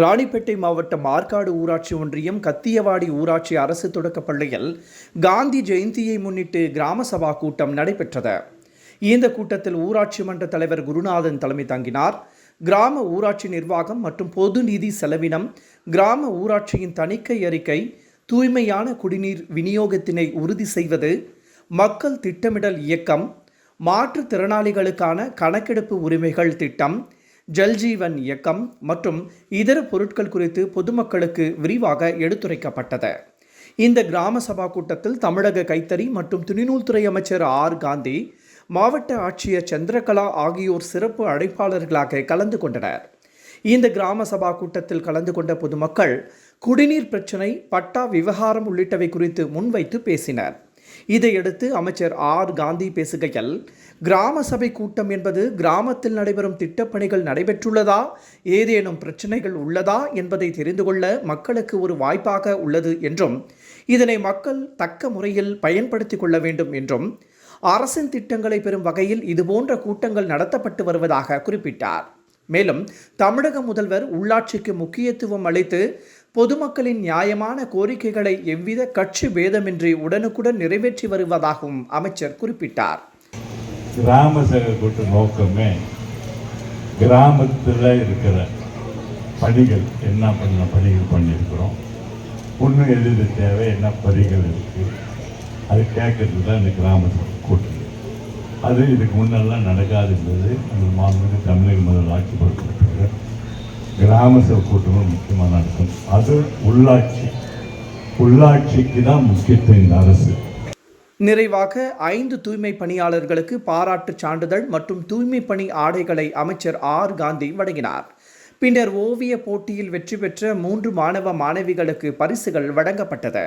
ராணிப்பேட்டை மாவட்டம் ஆற்காடு ஊராட்சி ஒன்றியம் கத்தியவாடி ஊராட்சி அரசு தொடக்கப் பள்ளியில் காந்தி ஜெயந்தியை முன்னிட்டு கிராம சபா கூட்டம் நடைபெற்றது. இந்த கூட்டத்தில் ஊராட்சி மன்ற தலைவர் குருநாதன் தலைமை தாங்கினார். கிராம ஊராட்சி நிர்வாகம் மற்றும் பொது நிதி செலவினம் கிராம ஊராட்சியின் தணிக்கை அறிக்கை தூய்மையான குடிநீர் விநியோகத்தினை உறுதி செய்வது மக்கள் திட்டமிடல் இயக்கம் மாற்றுத்திறனாளிகளுக்கான கணக்கெடுப்பு உரிமைகள் திட்டம் ஜல்ஜீவன் இயக்கம் மற்றும் இதர பொருட்கள் குறித்து பொதுமக்களுக்கு விரிவாக எடுத்துரைக்கப்பட்டது. இந்த கிராம சபா கூட்டத்தில் தமிழக கைத்தறி மற்றும் துணிநூல்துறை அமைச்சர் ஆர். காந்தி மாவட்ட ஆட்சியர் சந்திரகலா ஆகியோர் சிறப்பு அழைப்பாளர்களாக கலந்து கொண்டனர். இந்த கிராம சபா கூட்டத்தில் கலந்து கொண்ட பொதுமக்கள் குடிநீர் பிரச்சினை பட்டா விவகாரம் உள்ளிட்டவை குறித்து முன்வைத்து பேசினர். இதையடுத்து அமைச்சர் ஆர். காந்தி பேசுகையில் கிராம சபை கூட்டம் என்பது கிராமத்தில் நடைபெறும் திட்டப்பணிகள் நடைபெற்றுள்ளதா? ஏதேனும் பிரச்சனைகள் உள்ளதா? என்பதை தெரிந்து கொள்ள மக்களுக்கு ஒரு வாய்ப்பாக உள்ளது என்றும் இதனை மக்கள் தக்க முறையில் பயன்படுத்திக் கொள்ள வேண்டும் என்றும் அரசின் திட்டங்களை பெறும் வகையில் இதுபோன்ற கூட்டங்கள் நடத்தப்பட்டு வருவதாக குறிப்பிட்டார். மேலும் தமிழக முதல்வர் உள்ளாட்சிக்கு முக்கியத்துவம் அளித்து பொதுமக்களின் நியாயமான கோரிக்கைகளை எவ்வித கட்சி பேதமின்றி உடனுக்குடன் நிறைவேற்றி வருவதாகவும் அமைச்சர் குறிப்பிட்டார். கிராம செயல்பட்டு நோக்கமே கிராமத்தில் இருக்கிற பணிகள் என்ன பண்ண பணிகள் பண்ணியிருக்கிறோம். ஒன்று எது தேவை என்ன பணிகள் இருக்குது அது கேட்கறதுக்கு தான் இந்த கிராம சபை கூட்டம் அது இதுக்கு முன்னெல்லாம் நடக்காது என்பது அந்த மாநில தமிழக முதல் ஆட்சி பொறுப்பிட்டு கிராம சபை கூட்டமும் முக்கியமாக நடக்கும். அது உள்ளாட்சி. உள்ளாட்சிக்கு தான் முக்கியத்துவம் இந்த அரசு. நிறைவாக ஐந்து தூய்மை பணியாளர்களுக்கு பாராட்டு சான்றிதழ் மற்றும் தூய்மை பணி ஆடைகளை அமைச்சர் ஆர். காந்தி வழங்கினார். பின்னர் ஓவிய போட்டியில் வெற்றி பெற்ற மூன்று மாணவ மாணவிகளுக்கு பரிசுகள் வழங்கப்பட்டது.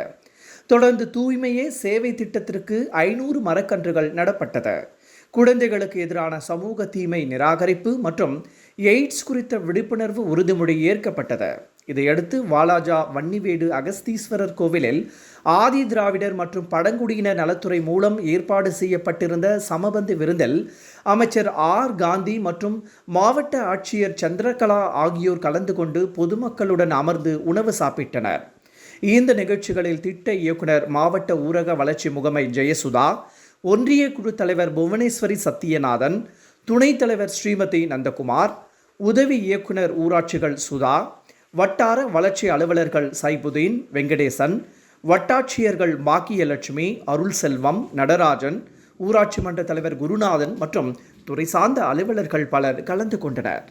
தொடர்ந்து தூய்மையே சேவை திட்டத்திற்கு ஐநூறு மரக்கன்றுகள் நடப்பட்டது. குழந்தைகளுக்கு எதிரான சமூக தீமை நிராகரிப்பு மற்றும் எய்ட்ஸ் குறித்த விழிப்புணர்வு உறுதிமொழி ஏற்கப்பட்டது. இதையடுத்து வாலாஜா வன்னிவேடு அகஸ்தீஸ்வரர் கோவிலில் ஆதி திராவிடர் மற்றும் பழங்குடியினர் நலத்துறை மூலம் ஏற்பாடு செய்யப்பட்டிருந்த சமபந்து விருந்தில் அமைச்சர் ஆர். காந்தி மற்றும் மாவட்ட ஆட்சியர் சந்திரகலா ஆகியோர் கலந்து கொண்டு பொதுமக்களுடன் அமர்ந்து உணவு சாப்பிட்டனர். இந்த நிகழ்ச்சிகளில் திட்ட இயக்குனர் மாவட்ட ஊரக வளர்ச்சி முகமை ஜெயசுதா ஒன்றிய குழு தலைவர் புவனேஸ்வரி சத்தியநாதன் துணைத் தலைவர் ஸ்ரீமதி நந்தகுமார் உதவி இயக்குனர் ஊராட்சிகள் சுதா வட்டார வளர்ச்சி அலுவலர்கள் சைபுதீன் வெங்கடேசன் வட்டாட்சியர்கள் பாக்கியலட்சுமி அருள் செல்வம் நடராஜன் ஊராட்சி மன்ற தலைவர் குருநாதன் மற்றும் துறை சார்ந்த அலுவலர்கள் பலர் கலந்து கொண்டனர்.